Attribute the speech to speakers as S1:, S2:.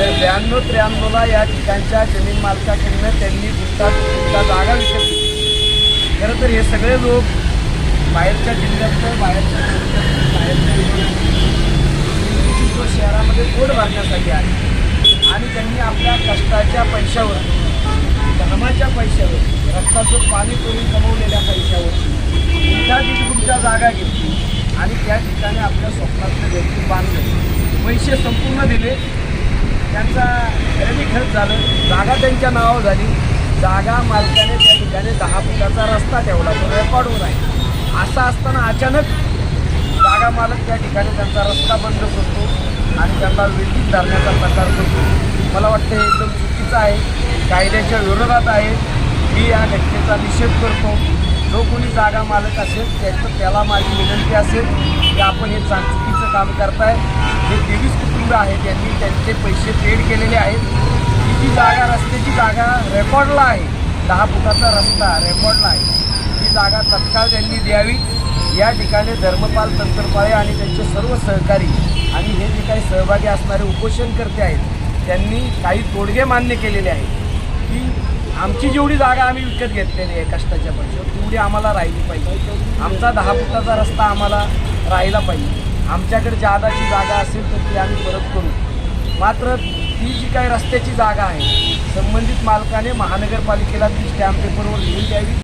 S1: ब्याण्णव त्र्याण्णवला या ठिकाणच्या जमीन मालकाकडनं त्यांनी गुंठा गुंठा जागा विकत घेतली. खरं तर हे सगळे लोक बाहेरच्या जिल्ह्यातलं बाहेरच्या बाहेरच्या शहरामध्ये पोट भरण्यासाठी आले. आणि त्यांनी आपल्या कष्टाच्या पैशावर धर्माच्या पैशावर रक्ताचं पाणी करून कमवलेल्या पैशावर गुंठा दीड जागा घेतली. आणि त्या ठिकाणी आपल्या स्वप्नातलं व्यक्ती बांधले. पैसे संपूर्ण दिले. त्यांचा त्यांनी खर्च झालं जागा त्यांच्या नावावर झाली. जागा मालकाने त्या ठिकाणी दहा फुटाचा रस्ता ठेवला. तो रेकॉर्डवर आहे. असं असताना अचानक जागा मालक त्या ठिकाणी त्यांचा रस्ता बंद करतो आणि त्यांना वेटीत धरण्याचा प्रकार करतो. मला वाटतं हे एकदम चुकीचं आहे. कायद्याच्या विरोधात आहे. मी या घटनेचा निषेध करतो. जो कोणी जागा मालक असेल त्याचं त्याला माझी विनंती असेल की आपण हे चुकीचं काम करताय. हे तेवीस कुटुंब आहेत त्यांनी त्यांचे पैसे पेड केलेले आहेत. ती जी जागा रस्त्याची जागा रेकॉर्डला आहे. दहा फुटाचा रस्ता रेकॉर्डला आहे. ही जागा तत्काळ त्यांनी द्यावी. या ठिकाणी धर्मपाल तंत्रपाळे आणि त्यांचे सर्व सहकारी आणि हे जे काही सहभागी असणारे उपोषणकर्ते आहेत त्यांनी काही तोडगे मान्य केलेले आहेत की आमची जेवढी जागा आम्ही विकत घेतलेली आहे कष्टाच्या पैशावर तेवढी आम्हाला राहिली पाहिजे. आमचा दहा फुटाचा रस्ता आम्हाला राहिला पाहिजे. आमच्याकडे जादाची जागा असेल तर ती आम्ही परत करू. मात्र ती जी काही रस्त्याची जागा आहे संबंधित मालकाने महानगरपालिकेला ती स्टॅम्प पेपरवर लिहून द्यावी.